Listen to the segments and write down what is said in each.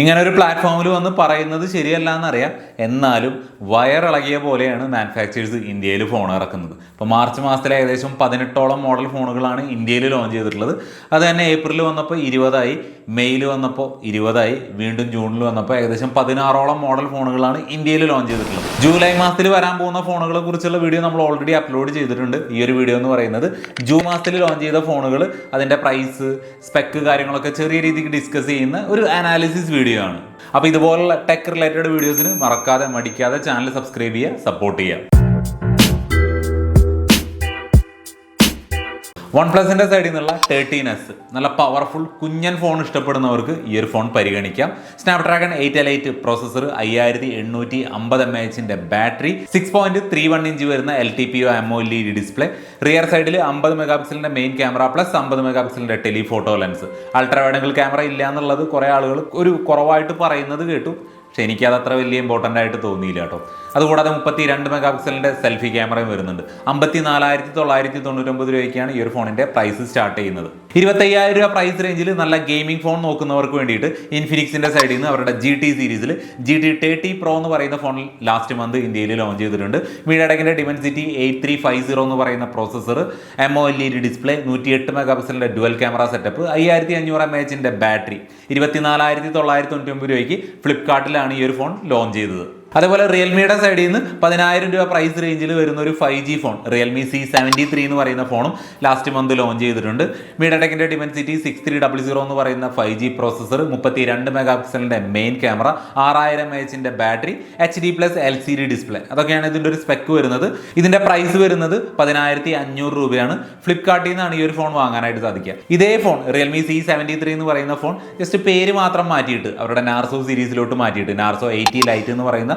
ഇങ്ങനെ ഒരു പ്ലാറ്റ്ഫോമിൽ വന്ന് പറയുന്നത് ശരിയല്ല എന്നറിയാം എന്നാലും വയറിളകിയ പോലെയാണ് മാനുഫാക്ചേഴ്സ് ഇന്ത്യയിൽ ഫോൺ ഇറക്കുന്നത്. ഇപ്പോൾ മാർച്ച് മാസത്തിൽ ഏകദേശം പതിനെട്ടോളം മോഡൽ ഫോണുകളാണ് ഇന്ത്യയിൽ ലോഞ്ച് ചെയ്തിട്ടുള്ളത്. അത് തന്നെ ഏപ്രിൽ വന്നപ്പോൾ ഇരുപതായി മെയ്യിൽ വന്നപ്പോൾ ഇരുപതായി വീണ്ടും ജൂണിൽ വന്നപ്പോൾ ഏകദേശം പതിനാറോളം മോഡൽ ഫോണുകളാണ് ഇന്ത്യയിൽ ലോഞ്ച് ചെയ്തിട്ടുള്ളത്. ജൂലൈ മാസത്തിൽ വരാൻ പോകുന്ന ഫോണുകളെ കുറിച്ചുള്ള വീഡിയോ നമ്മൾ ഓൾറെഡി അപ്ലോഡ് ചെയ്തിട്ടുണ്ട്. ഈ ഒരു വീഡിയോ എന്ന് പറയുന്നത് ജൂൺ മാസത്തിൽ ലോഞ്ച് ചെയ്ത ഫോണുകൾ അതിന്റെ പ്രൈസ് സ്പെക്ക് കാര്യങ്ങളൊക്കെ ചെറിയ രീതിക്ക് ഡിസ്കസ് ചെയ്യുന്ന ഒരു അനാലിസിസ് വീഡിയോ ആണ്. അപ്പോൾ ഇതുപോലുള്ള ടെക് റിലേറ്റഡ് വീഡിയോസിന് മറക്കാതെ മടിക്കാതെ ചാനൽ സബ്സ്ക്രൈബ് ചെയ്യുക സപ്പോർട്ട് ചെയ്യുക. വൺ പ്ലസിന്റെ സൈഡിൽ നിന്നുള്ള തേർട്ടീൻ എസ് നല്ല പവർഫുൾ കുഞ്ഞൻ ഫോൺ ഇഷ്ടപ്പെടുന്നവർക്ക് ഈ ഒരു ഫോൺ പരിഗണിക്കാം. Snapdragon eight elite processor അയ്യായിരത്തി എണ്ണൂറ്റി അമ്പത് M എച്ചിന്റെ battery six point three one inch വരുന്ന L T P O M O L E display rear സൈഡിൽ അമ്പത് മെഗാ പിക്സലിന്റെ മെയിൻ ക്യാമറ പ്ലസ് അമ്പത് mega പിക്സലിന്റെ telephoto lens ultra wide camera ഇല്ല എന്നുള്ളത് കുറേ ആളുകൾ ഒരു കുറവായിട്ട് പറയുന്നത് കേട്ടു. പക്ഷെ എനിക്കത് അത്ര വലിയ ഇമ്പോർട്ടന്റ് ആയിട്ട് തോന്നിയില്ല കേട്ടോ. അതുകൂടാതെ മുപ്പത്തി രണ്ട് മെഗാ പിക്സലിന്റെ സെൽഫി ക്യാമറയും വരുന്നുണ്ട്. അമ്പത്തി നാലായിരത്തി തൊള്ളായിരത്തി തൊണ്ണൂറ്റൊമ്പത് രൂപയ്ക്കാണ് ഈ ഒരു ഫോണിന്റെ പ്രൈസ് സ്റ്റാർട്ട് ചെയ്യുന്നത്. ഇരുപത്തയ്യായിരം രൂപ പ്രൈസ് റേഞ്ചിൽ നല്ല ഗെയിമിംഗ് ഫോൺ നോക്കുന്നവർക്ക് വേണ്ടിയിട്ട് ഇൻഫിനിക്സിന്റെ സൈഡിൽ നിന്ന് അവരുടെ ജി ടി സീരീസിൽ ജി ടി തേർട്ടി പ്രോ എന്ന് പറയുന്ന ഫോൺ ലാസ്റ്റ് മന്ത് ഇന്ത്യയിൽ ലോഞ്ച് ചെയ്തിട്ടുണ്ട്. മീഡിയടെക്കിന്റെ Dimensity eight three five zero എന്ന് പറയുന്ന processor M O L E D display നൂറ്റി എട്ട് മെഗാ പിക്സലിന്റെ ഡുവൽ ക്യാമറ സെറ്റപ്പ് അയ്യായിരത്തി അഞ്ഞൂറ് എം എച്ചിന്റെ ബാറ്ററി ഇരുപത്തിനാലായിരത്തി തൊള്ളായിരത്തി തൊണ്ണൂറ്റി രൂപയ്ക്ക് ഫ്ലിപ്കാർട്ടിലാണ് ഈ ഒരു ഫോൺ ലോഞ്ച് ചെയ്തത്. അതേപോലെ റിയൽമിയുടെ സൈഡിൽ നിന്ന് പതിനായിരം രൂപ പ്രൈസ് റേഞ്ചിൽ വരുന്ന ഒരു five G phone Realme C seventy three എന്ന് പറയുന്ന ഫോണും ലാസ്റ്റ് മന്ത് ലോഞ്ച് ചെയ്തിട്ടുണ്ട്. മീഡിയടെക്കിന്റെ Dimensity six three double zero എന്ന് പറയുന്ന ഫൈവ് ജി പ്രോസസ്സർ മുപ്പത്തി രണ്ട് മെഗാ പിക്സലിന്റെ മെയിൻ ക്യാമറ ആറായിരം എച്ചിന്റെ battery H D plus L C D display അതൊക്കെയാണ് ഇതിന്റെ ഒരു സ്പെക്ക് വരുന്നത്. ഇതിന്റെ പ്രൈസ് വരുന്നത് പതിനായിരത്തി അഞ്ഞൂറ് രൂപയാണ് ഫ്ലിപ്കാർട്ടിൽ നിന്നാണ് ഈ ഒരു ഫോൺ വാങ്ങാനായിട്ട് സാധിക്കുക. ഇതേ phone Realme C seventy three എന്ന് പറയുന്ന ഫോൺ ജസ്റ്റ് പേര് മാത്രം മാറ്റിയിട്ട് അവരുടെ നാർസോ സീരീസിലോട്ട് മാറ്റിയിട്ട് നാർസോ എയ്റ്റി ലൈറ്റ് എന്ന് പറയുന്ന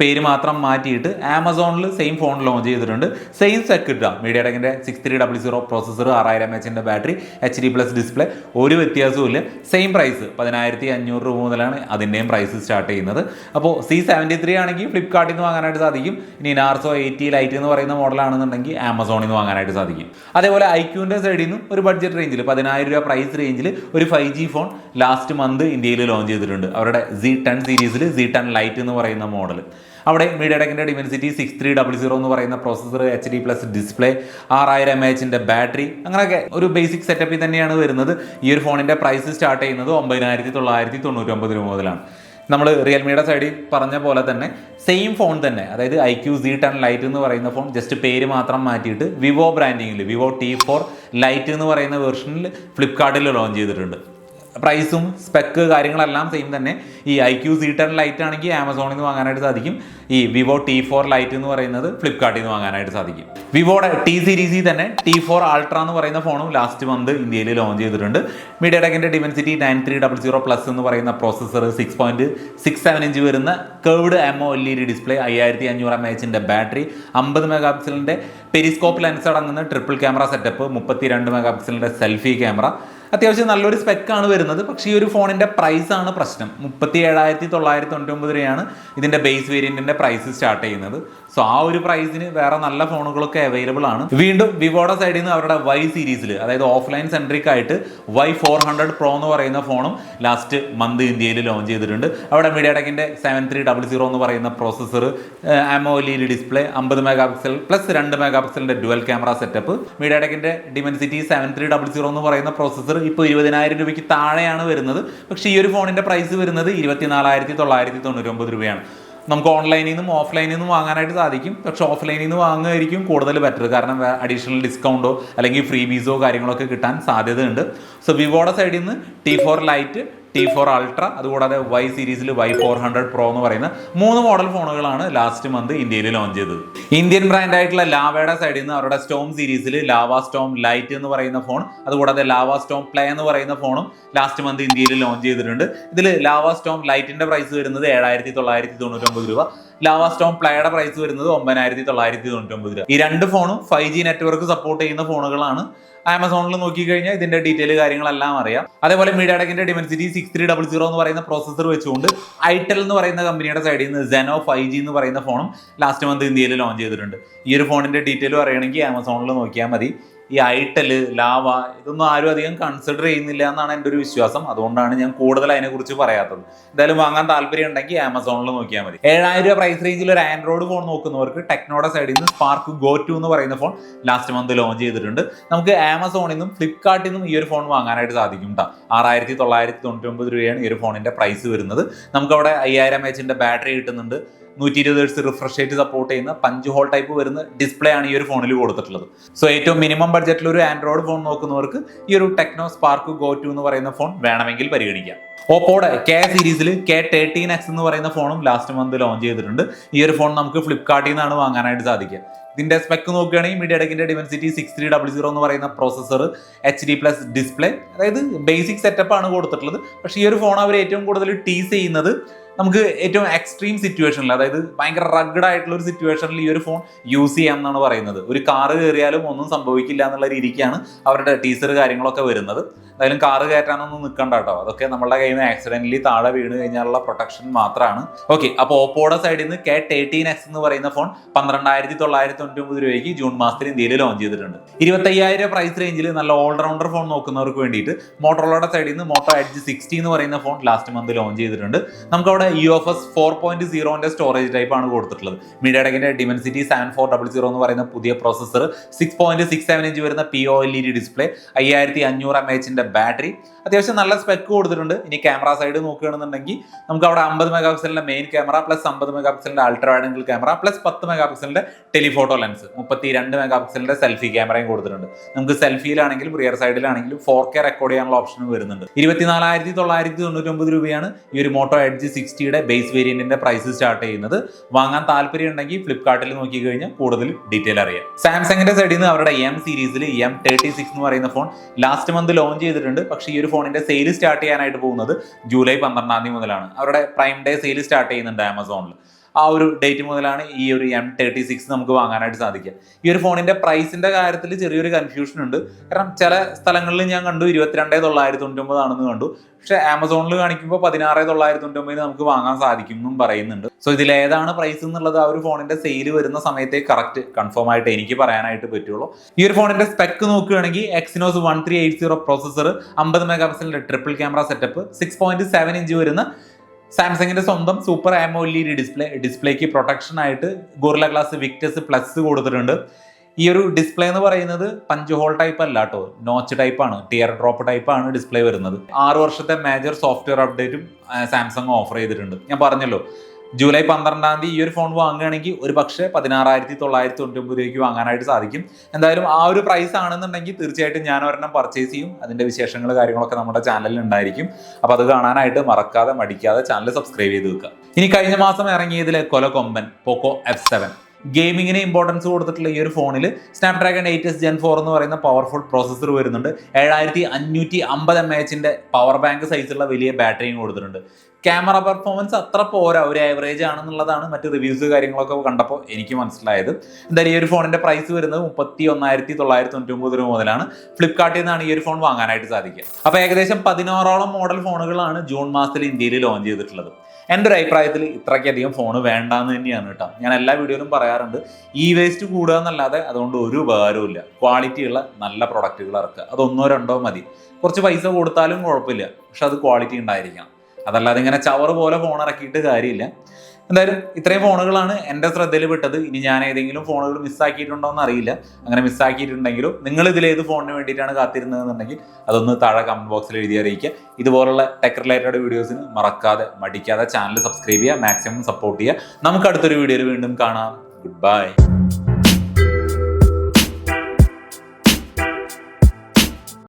പേര് മാത്രം മാറ്റിയിട്ട് ആമസോണിൽ സെയിം ഫോൺ ലോഞ്ച് ചെയ്തിട്ടുണ്ട്. സെയിം സെക്ക് കിട്ടുക media ടെക്കിന്റെ six three double zero processor ആറായിരം എച്ചിന്റെ battery H D plus display ഒരു വ്യത്യാസവും ഇല്ല സെയിം പ്രൈസ് പതിനായിരത്തി അഞ്ഞൂറ് രൂപ മുതലാണ് അതിന്റെയും പ്രൈസ് സ്റ്റാർട്ട് ചെയ്യുന്നത്. അപ്പോൾ സി സെവന്റി ത്രീ ആണെങ്കിൽ ഫ്ലിപ്കാർട്ടിൽ നിന്ന് വാങ്ങാനായിട്ട് സാധിക്കും. ഇനി നാർസോ എയ്റ്റി ലൈറ്റ് എന്ന് പറയുന്ന മോഡലാണെന്നുണ്ടെങ്കിൽ ആമസോണിൽ നിന്ന് വാങ്ങാനായിട്ട് സാധിക്കും. അതേപോലെ ഐക്യൂന്റെ സൈഡിൽ നിന്നും ഒരു ബഡ്ജറ്റ് റേഞ്ചിൽ പതിനായിരം രൂപ പ്രൈസ് റേഞ്ചിൽ ഒരു five G phone last month ഇന്ത്യയിൽ ലോഞ്ച് ചെയ്തിട്ടുണ്ട്. അവരുടെ സി ടെൻ സീരീസിൽ സി ടെൻ ലൈറ്റ് എന്ന് പറയുന്ന മോഡൽ അവിടെ media ടെക്കിന്റെ dimensity six three double zero എന്ന് പറയുന്ന processor H D plus display ആറായിരം എം എച്ചിന്റെ ബാറ്ററി അങ്ങനെയൊക്കെ ഒരു ബേസിക് സെറ്റപ്പിൽ തന്നെയാണ് വരുന്നത്. ഈ ഒരു ഫോണിന്റെ പ്രൈസ് സ്റ്റാർട്ട് ചെയ്യുന്നത് ഒമ്പതിനായിരത്തി തൊള്ളായിരത്തി തൊണ്ണൂറ്റൊമ്പത് രൂപ മുതലാണ്. നമ്മൾ റിയൽമിയുടെ സൈഡിൽ പറഞ്ഞ പോലെ തന്നെ സെയിം ഫോൺ തന്നെ അതായത് I Q C ten lite എന്ന് പറയുന്ന ഫോൺ ജസ്റ്റ് പേര് മാത്രം മാറ്റിയിട്ട് വിവോ ബ്രാൻഡിങ്ങിൽ വിവോ ടി ഫോർ ലൈറ്റ് എന്ന് പറയുന്ന വെർഷനിൽ ഫ്ലിപ്കാർട്ടിൽ ലോഞ്ച് ചെയ്തിട്ടുണ്ട്. പ്രൈസും സ്പെക്ക് കാര്യങ്ങളെല്ലാം സെയിം തന്നെ. ഈ I Q C ten lite ആണെങ്കിൽ ആമസോണിൽ നിന്ന് വാങ്ങാനായിട്ട് സാധിക്കും. ഈ വിവോ ടി ഫോർ ലൈറ്റ് എന്ന് പറയുന്നത് ഫ്ലിപ്കാർട്ടിൽ നിന്ന് വാങ്ങാനായിട്ട് സാധിക്കും. വിവോയുടെ ടി സീരീസിൽ തന്നെ ടി ഫോർ അൾട്ര എന്ന് പറയുന്ന ഫോണും ലാസ്റ്റ് മന്ത് ഇന്ത്യയിൽ ലോഞ്ച് ചെയ്തിട്ടുണ്ട്. Media ടെക്കിന്റെ Dimensity nine three double zero plus എന്ന് പറയുന്ന processor six point six seven inch വരുന്ന curved M O L E D display അയ്യായിരത്തി അഞ്ഞൂറ് എം എച്ചിന്റെ ബാറ്ററി അമ്പത് മെഗാ പിക്സലിന്റെ പെരിസ്കോപ്പ് ലെൻസ് അടങ്ങുന്ന ട്രിപ്പിൾ ക്യാമറ സെറ്റപ്പ് മുപ്പത്തി രണ്ട് മെഗാ പിക്സലിന്റെ സെൽഫി ക്യാമറ അത്യാവശ്യം നല്ലൊരു സ്പെക്കാണ് വരുന്നത്. പക്ഷേ ഈ ഒരു ഫോണിന്റെ പ്രൈസാണ് പ്രശ്നം. മുപ്പത്തി ഏഴായിരത്തി തൊള്ളായിരത്തി തൊണ്ണൂറ്റൊമ്പത് രൂപയാണ് ഇതിന്റെ ബേസ് വേരിയന്റിന്റെ പ്രൈസ് സ്റ്റാർട്ട് ചെയ്യുന്നത്. സോ ആ ഒരു പ്രൈസിന് വേറെ നല്ല ഫോണുകളൊക്കെ അവൈലബിൾ ആണ്. വീണ്ടും വിവോയുടെ സൈഡിൽ നിന്ന് അവരുടെ വൈ സീരീസിൽ അതായത് ഓഫ്ലൈൻ സെൻട്രിക് ആയിട്ട് വൈ ഫോർ ഹൺഡ്രഡ് പ്രോ എന്ന് പറയുന്ന ഫോണും ലാസ്റ്റ് മന്ത് ഇന്ത്യയിൽ ലോഞ്ച് ചെയ്തിട്ടുണ്ട്. അവിടെ മീഡിയ ടെക്കിന്റെ സെവൻ ത്രീ ഡബിൾ സീറോ എന്ന് പറയുന്ന പ്രോസസ്സർ അമോലിയിൽ ഡിസ്പ്ലേ അമ്പത് മെഗാ പിക്സൽ പ്ലസ് രണ്ട് മെഗാ പിക്സലിന്റെ dual camera setup media ടെക്കിന്റെ Dimensity seven three double zero എന്ന് പറയുന്ന പ്രോസസ്സർ ഇപ്പോൾ ഇരുപതിനായിരം രൂപയ്ക്ക് താഴെയാണ് വരുന്നത്. പക്ഷേ ഈ ഒരു ഫോണിന്റെ പ്രൈസ് വരുന്നത് ഇരുപത്തിനാലായിരത്തി തൊള്ളായിരത്തി തൊണ്ണൂറ്റൊമ്പത് രൂപയാണ്. നമുക്ക് ഓൺലൈനിൽ നിന്നും ഓഫ്ലൈനിൽ നിന്നും വാങ്ങാനായിട്ട് സാധിക്കും. പക്ഷേ ഓഫ്ലൈനിൽ നിന്ന് വാങ്ങുകയായിരിക്കും കൂടുതൽ ബെറ്റർ കാരണം അഡീഷണൽ ഡിസ്കൗണ്ടോ അല്ലെങ്കിൽ ഫ്രീ ബീസോ കാര്യങ്ങളൊക്കെ കിട്ടാൻ സാധ്യതയുണ്ട്. സോ വിവോയുടെ സൈഡിൽ നിന്ന് T four lite T four ultra അതുകൂടാതെ വൈ സീരീസിൽ വൈ ഫോർ ഹൺഡ്രഡ് പ്രോ എന്ന് പറയുന്ന മൂന്ന് മോഡൽ ഫോണുകളാണ് ലാസ്റ്റ് മന്ത് ഇന്ത്യയിൽ ലോഞ്ച് ചെയ്തത്. ഇന്ത്യൻ ബ്രാൻഡ് ആയിട്ടുള്ള ലാവയുടെ സൈഡിൽ നിന്ന് അവരുടെ സ്റ്റോം സീരീസിൽ ലാവ സ്റ്റോം ലൈറ്റ് എന്ന് പറയുന്ന ഫോൺ അതുകൂടാതെ ലാവ സ്റ്റോം പ്ലേ എന്ന് പറയുന്ന ഫോണും ലാസ്റ്റ് മന്ത് ഇന്ത്യയിൽ ലോഞ്ച് ചെയ്തിട്ടുണ്ട്. ഇതിൽ ലാവ സ്റ്റോം ലൈറ്റിന്റെ പ്രൈസ് വരുന്നത് ഏഴായിരത്തി തൊള്ളായിരത്തി തൊണ്ണൂറ്റൊമ്പത് രൂപ. ലാവ സ്റ്റോൺ പ്ലേയുടെ പ്രൈസ് വരുന്നത് ഒമ്പതിനായിരത്തി തൊള്ളായിരത്തി തൊണ്ണൂറ്റൊമ്പത് രൂപ. ഈ രണ്ട് ഫോണും ഫൈവ് ജി നെറ്റ്വർക്ക് സപ്പോർട്ട് ചെയ്യുന്ന ഫോണുകളാണ് ആമസോണിൽ നോക്കിക്കഴിഞ്ഞാൽ ഇതിന്റെ ഡീറ്റെയിൽ കാര്യങ്ങളെല്ലാം അറിയാം. അതേപോലെ മീഡിയാടെക്കിന്റെ Dimensity six three double zero എന്ന് പറയുന്ന പ്രോസസ്സർ വെച്ചുകൊണ്ട് ഐടെൽ എന്ന് പറയുന്ന കമ്പനിയുടെ സൈഡിൽ നിന്ന് സെനോ ഫൈവ് ജി എന്ന് പറയുന്ന ഫോണും ലാസ്റ്റ് മന്ത് ഇന്ത്യയിൽ ലോഞ്ച് ചെയ്തിട്ടുണ്ട്. ഈ ഒരു ഫോണിന്റെ ഡീറ്റെയിൽ അറിയണമെങ്കിൽ ആമസോണിൽ നോക്കിയാൽ മതി. ഈ ഐട്ടൽ ലാവ ഇതൊന്നും ആരും അധികം കൺസിഡർ ചെയ്യുന്നില്ല എന്നാണ് എന്റെ ഒരു വിശ്വാസം. അതുകൊണ്ടാണ് ഞാൻ കൂടുതൽ അതിനെക്കുറിച്ച് പറയാത്തത്. എന്തായാലും വാങ്ങാൻ താല്പര്യം ഉണ്ടെങ്കിൽ ആമസോണിൽ നോക്കിയാൽ മതി. ഏഴായിരം രൂപ പ്രൈസ് റേഞ്ചിൽ ഒരു ആൻഡ്രോയിഡ് ഫോൺ നോക്കുന്നവർക്ക് ടെക്നോയുടെ സൈഡിൽ നിന്ന് സ്പാർക്ക് ഗോ ടു എന്ന് പറയുന്ന ഫോൺ ലാസ്റ്റ് മന്ത് ലോഞ്ച് ചെയ്തിട്ടുണ്ട്. നമുക്ക് ആമസോണിൽ നിന്നും ഫ്ലിപ്കാർട്ടിൽ നിന്നും ഈ ഒരു ഫോൺ വാങ്ങാനായിട്ട് സാധിക്കും കേട്ടോ ആറായിരത്തി തൊള്ളായിരത്തി തൊണ്ണൂറ്റി ഒമ്പത് രൂപയാണ് ഈ ഒരു ഫോണിന്റെ പ്രൈസ് വരുന്നത്. നമുക്കവിടെ അയ്യായിരം എച്ചിന്റെ ബാറ്ററി കിട്ടുന്നുണ്ട്. നൂറ്റി ഇരുപത് ഹെർട്സ് റിഫ്രഷ് റേറ്റ് സപ്പോർട്ട് ചെയ്യുന്ന പഞ്ച് ഹോൾ ടൈപ്പ് വരുന്ന ഡിസ്പ്ലേ ആണ് ഈ ഒരു ഫോണിൽ കൊടുത്തിട്ടുള്ളത്. സോ ഏറ്റവും മിനിമം ബഡ്ജറ്റിൽ ഒരു ആൻഡ്രോയിഡ് ഫോൺ നോക്കുന്നവർക്ക് ഈ ഒരു ടെക്നോ സ്പാർക്ക് ഗോ ടു എന്ന് പറയുന്ന ഫോൺ വേണമെങ്കിൽ പരിഗണിക്കാം. ഓപ്പോടെ കെ സീരീസിൽ കെ തേർട്ടീൻ എക്സ് എന്ന് പറയുന്ന ഫോണും ലാസ്റ്റ് മന്ത് ലോഞ്ച് ചെയ്തിട്ടുണ്ട്. ഈ ഒരു ഫോൺ നമുക്ക് ഫ്ലിപ്കാർട്ടിൽ നിന്നാണ് വാങ്ങാനായിട്ട് സാധിക്കുക. ഇതിന്റെ സ്പെക്ക് നോക്കുകയാണെങ്കിൽ media ടെക്കിന്റെ Dimensity six three double zero എന്ന് പറയുന്ന processor H D plus display അതായത് ബേസിക് സെറ്റപ്പ് ആണ് കൊടുത്തിട്ടുള്ളത്. പക്ഷേ ഈ ഒരു ഫോൺ അവർ ഏറ്റവും കൂടുതൽ ടീസ് ചെയ്യുന്നത് നമുക്ക് ഏറ്റവും എക്സ്ട്രീം സിറ്റുവേഷനിൽ അതായത് ഭയങ്കര റഗ്ഡ് ആയിട്ടുള്ള ഒരു സിറ്റുവേഷനിൽ ഈ ഒരു ഫോൺ യൂസ് ചെയ്യാം എന്നാണ് പറയുന്നത്. ഒരു കാറ് കയറിയാലും ഒന്നും സംഭവിക്കില്ല എന്നുള്ള രീതിക്കാണ് അവരുടെ ടീച്ചർ കാര്യങ്ങളൊക്കെ വരുന്നത്. എന്തായാലും കാറ് കയറ്റാനൊന്നും നിൽക്കണ്ട കേട്ടോ. അതൊക്കെ നമ്മളുടെ കയ്യിൽ നിന്ന് ആക്സിഡന്റലി താഴെ വീണ് കഴിഞ്ഞാലുള്ള പ്രൊട്ടക്ഷൻ മാത്രമാണ് ഓക്കെ അപ്പോൾ ഓപ്പോയുടെ സൈഡിൽ നിന്ന് കെ തേർട്ടീൻ എക്സ് എന്ന് പറയുന്ന ഫോൺ പന്ത്രണ്ടായിരത്തി തൊള്ളായിരത്തി തൊണ്ണൂറ്റി ഒമ്പത് രൂപയ്ക്ക് ജൂൺ മാസത്തിൽ ഇന്ത്യയിൽ ലോഞ്ച് ചെയ്തിട്ടുണ്ട്. ഇരുപത്തയ്യായിരം പ്രൈസ് റേഞ്ചിൽ നല്ല ഓൾറൗണ്ടർ ഫോൺ നോക്കുന്നവർക്ക് വേണ്ടിയിട്ട് മോട്ടോറോയുടെ സൈഡിൽ നിന്ന് മോട്ടോ എഡ്ജ് സിക്സ്റ്റി എന്ന് പറയുന്ന ഫോൺ ലാസ്റ്റ് മന്ത് ലോഞ്ച് ചെയ്തിട്ടുണ്ട്. നമുക്ക് U F S four point സീറോന്റെ storage type ആണ് കൊടുത്തിട്ടുള്ളത്. മീഡിയടെക്കിന്റെ Dimensity seven four double zero എന്ന് പറയുന്ന പുതിയ processor six point six seven inch വരുന്ന P O L E D display അയ്യായിരത്തി അഞ്ഞൂറ് എം എച്ചിന്റെ ബാറ്ററി അത്യാവശ്യം നല്ല സ്പെക്ക് കൊടുത്തിട്ടുണ്ട്. ഇനി ക്യാമറ സൈഡ് നോക്കുകയാണെന്നുണ്ടെങ്കിൽ നമുക്ക് അവിടെ അമ്പത് മെഗാ പിക്സലിന്റെ മെയിൻ ക്യാമറ പ്ലസ് അമ്പത് മെഗാ പിക്സലിന്റെ അൾട്രാ ആംഗിൾ ക്യാമറ പ്ലസ് പത്ത് മെഗാ പിക്സലിന്റെ ടെലിഫോട്ടോ ലെൻസ് മുപ്പത്തി രണ്ട് മെഗാ പിക്സലിന്റെ സെൽഫി ക്യാമറയും കൊടുത്തിട്ടുണ്ട്. നമുക്ക് സെൽഫിയിലാണെങ്കിലും റിയർ സൈഡിലാണെങ്കിലും ഫോർ കെ റെക്കോർഡ് ചെയ്യാനുള്ള ഓപ്ഷനും വരുന്നുണ്ട്. ഇരുപത്തിനാലായിരത്തി തൊള്ളായിരത്തി തൊണ്ണൂറ്റി ഒമ്പത് രൂപയാണ് ഈ ഒരു മോട്ടോ എഡ്ജ് സിക്സ്റ്റിയുടെ ബേസ് വേരിയന്റിന്റെ പ്രൈസ് സ്റ്റാർട്ട് ചെയ്യുന്നത്. വാങ്ങാൻ താല്പര്യം ഉണ്ടെങ്കിൽ ഫ്ലിപ്കാർട്ടിൽ നോക്കി കഴിഞ്ഞാൽ കൂടുതൽ ഡീറ്റെയിൽ അറിയാം. സാംസങ്ങിന്റെ സൈഡിൽ നിന്ന് അവരുടെ എം സീരീസിൽ എം തേർട്ടി സിക്സ് എന്ന് പറയുന്ന ഫോൺ ലാസ്റ്റ് മന്ത് ലോഞ്ച് ചെയ്തിട്ടുണ്ട്. പക്ഷേ ഈ ഒരു ഫോണിന്റെ സെയിൽ സ്റ്റാർട്ട് ചെയ്യാനായിട്ട് പോകുന്നത് ജൂലൈ പന്ത്രണ്ടാം തീയതി മുതലാണ്. അവരുടെ പ്രൈം ഡേ സെയിൽ സ്റ്റാർട്ട് ചെയ്യുന്നുണ്ട് ആമസോണിൽ ആ ഒരു ഡേറ്റ് മുതലാണ് ഈ ഒരു എം തേർട്ടി സിക്സ് നമുക്ക് വാങ്ങാനായിട്ട് സാധിക്കുക. ഈ ഒരു ഫോണിന്റെ പ്രൈസിന്റെ കാര്യത്തിൽ ചെറിയൊരു കൺഫ്യൂഷൻ ഉണ്ട്. കാരണം ചില സ്ഥലങ്ങളിൽ ഞാൻ കണ്ടു ഇരുപത്തിരണ്ടേ തൊള്ളായിരത്തി തൊണ്ണൂറ്റൊമ്പതാണെന്ന് കണ്ടു. പക്ഷെ ആമസോണിൽ കാണിക്കുമ്പോൾ പതിനാറ് തൊള്ളായിരത്തി തൊണ്ണൂറ്റി നമുക്ക് വാങ്ങാൻ സാധിക്കും എന്നും പറയുന്നുണ്ട്. സോ ഇതിൽ ഏതാണ് പ്രൈസ് എന്നുള്ളത് ആ ഒരു ഫോണിന്റെ സെയിൽ വരുന്ന സമയത്തെ കറക്റ്റ് കൺഫേം ആയിട്ട് എനിക്ക് പറയാനായിട്ട് പറ്റുള്ളൂ. ഈ ഒരു ഫോണിന്റെ സ്പെക്ക് നോക്കുകയാണെങ്കിൽ Exynos one three eight zero processor അമ്പത് mega പിക്സലിന്റെ triple camera setup six point seven inch വരുന്ന സാംസങ്ങിന്റെ സ്വന്തം സൂപ്പർ ആമോ എൽ ഡിസ്പ്ലേ ഡിസ്പ്ലേക്ക് പ്രൊട്ടക്ഷൻ ആയിട്ട് ഗോറില ഗ്ലാസ് വിക്ടസ് പ്ലസ് കൊടുത്തിട്ടുണ്ട്. ഈ ഒരു ഡിസ്പ്ലേ എന്ന് പറയുന്നത് പഞ്ച് ഹോൾ ടൈപ്പ് അല്ല കേട്ടോ നോച്ച് ടൈപ്പ് ആണ്. ടിയർ ഡ്രോപ്പ് ടൈപ്പ് ആണ് ഡിസ്പ്ലേ വരുന്നത്. ആറ് വർഷത്തെ മേജർ സോഫ്റ്റ്വെയർ അപ്ഡേറ്റും സാംസങ് ഓഫർ ചെയ്തിട്ടുണ്ട്. ഞാൻ പറഞ്ഞല്ലോ ജൂലൈ പന്ത്രണ്ടാം തീയതി ഈ ഒരു ഫോൺ വാങ്ങുകയാണെങ്കിൽ ഒരു പക്ഷേ പതിനാറായിരത്തി തൊള്ളായിരത്തി തൊണ്ണൂറ്റി ഒമ്പത് രൂപയ്ക്ക് വാങ്ങാനായിട്ട് സാധിക്കും. എന്തായാലും ആ ഒരു പ്രൈസ് ആണെന്നുണ്ടെങ്കിൽ തീർച്ചയായിട്ടും ഞാൻ ഒരെണ്ണം പർച്ചേസ് ചെയ്യും. അതിന്റെ വിശേഷങ്ങൾ കാര്യങ്ങളൊക്കെ നമ്മുടെ ചാനലിൽ ഉണ്ടായിരിക്കും. അപ്പോൾ അത് കാണാനായിട്ട് മറക്കാതെ മടിക്കാതെ ചാനൽ സബ്സ്ക്രൈബ് ചെയ്ത് വെക്കുക. ഇനി കഴിഞ്ഞ മാസം ഇറങ്ങിയതിലെ കൊല കൊമ്പൻ പോക്കോ എഫ് സെവൻ ഗെയിമിങ്ങിന് ഇമ്പോർട്ടൻസ് കൊടുത്തിട്ടുള്ള ഈ ഒരു ഫോണിൽ Snapdragon eight S gen four എന്ന് പറയുന്ന പവർഫുൾ പ്രോസസ്സർ വരുന്നുണ്ട്. ഏഴായിരത്തി അഞ്ഞൂറ്റി അമ്പത് എം എച്ചിന്റെ പവർ ബാങ്ക് സൈസുള്ള വലിയ ബാറ്ററിയും കൊടുത്തിട്ടുണ്ട്. ക്യാമറ പെർഫോമൻസ് അത്ര പോരാ. ഒരു ആവറേജ് ആണെന്നുള്ളതാണ് മറ്റ് റിവ്യൂസ് കാര്യങ്ങളൊക്കെ കണ്ടപ്പോൾ എനിക്ക് മനസ്സിലായത്. എന്തായാലും ഈ ഒരു ഫോണിന്റെ പ്രൈസ് വരുന്നത് മുപ്പത്തി ഒന്നായിരത്തി തൊള്ളായിരത്തി തൊണ്ണൂറ്റി രൂപ മുതലാണ്. ഫ്ലിപ്കാർട്ടിൽ നിന്നാണ് ഈ ഒരു ഫോൺ വാങ്ങാനായിട്ട് സാധിക്കുക. അപ്പോൾ ഏകദേശം പതിനാറോളം മോഡൽ ഫോണുകളാണ് ജൂൺ മാസത്തിൽ ഇന്ത്യയിൽ ലോഞ്ച് ചെയ്തിട്ടുള്ളത്. എന്റെ ഒരു അഭിപ്രായത്തിൽ ഇത്രയ്ക്കധികം ഫോൺ വേണ്ടാന്ന് തന്നെയാണ് കേട്ടോ. ഞാൻ എല്ലാ വീഡിയോയിലും പറയാറുണ്ട്. ഈ വേസ്റ്റ് കൂടുക എന്നല്ലാതെ അതുകൊണ്ട് ഒരു ഉപകാരവും ക്വാളിറ്റിയുള്ള നല്ല പ്രൊഡക്റ്റുകൾ ഇറക്കുക. അതൊന്നോ രണ്ടോ മതി. കുറച്ച് പൈസ കൊടുത്താലും കുഴപ്പമില്ല. പക്ഷെ അത് ക്വാളിറ്റി ഉണ്ടായിരിക്കണം. അതല്ലാതെ ഇങ്ങനെ ചവർ പോലെ ഫോൺ ഇറക്കിയിട്ട് കാര്യമില്ല. എന്തായാലും ഇത്രയും ഫോണുകളാണ് എന്റെ ശ്രദ്ധയിൽ വിട്ടത് ഇനി ഞാൻ ഏതെങ്കിലും ഫോണുകൾ മിസ്സാക്കിയിട്ടുണ്ടോ എന്ന് അറിയില്ല. അങ്ങനെ മിസ്സാക്കിയിട്ടുണ്ടെങ്കിലും നിങ്ങൾ ഇതിൽ ഏത് ഫോണിന് വേണ്ടിയിട്ടാണ് കാത്തിരുന്നതെന്നുണ്ടെങ്കിൽ അതൊന്ന് താഴെ കമന്റ് ബോക്സിൽ എഴുതി അറിയിക്കുക. ഇതുപോലുള്ള ടെക് റിലേറ്റഡ് വീഡിയോസിന് മറക്കാതെ മടിക്കാതെ ചാനൽ സബ്സ്ക്രൈബ് ചെയ്യുക മാക്സിമം സപ്പോർട്ട് ചെയ്യുക. നമുക്ക് അടുത്തൊരു വീഡിയോയിൽ വീണ്ടും കാണാം. Good bye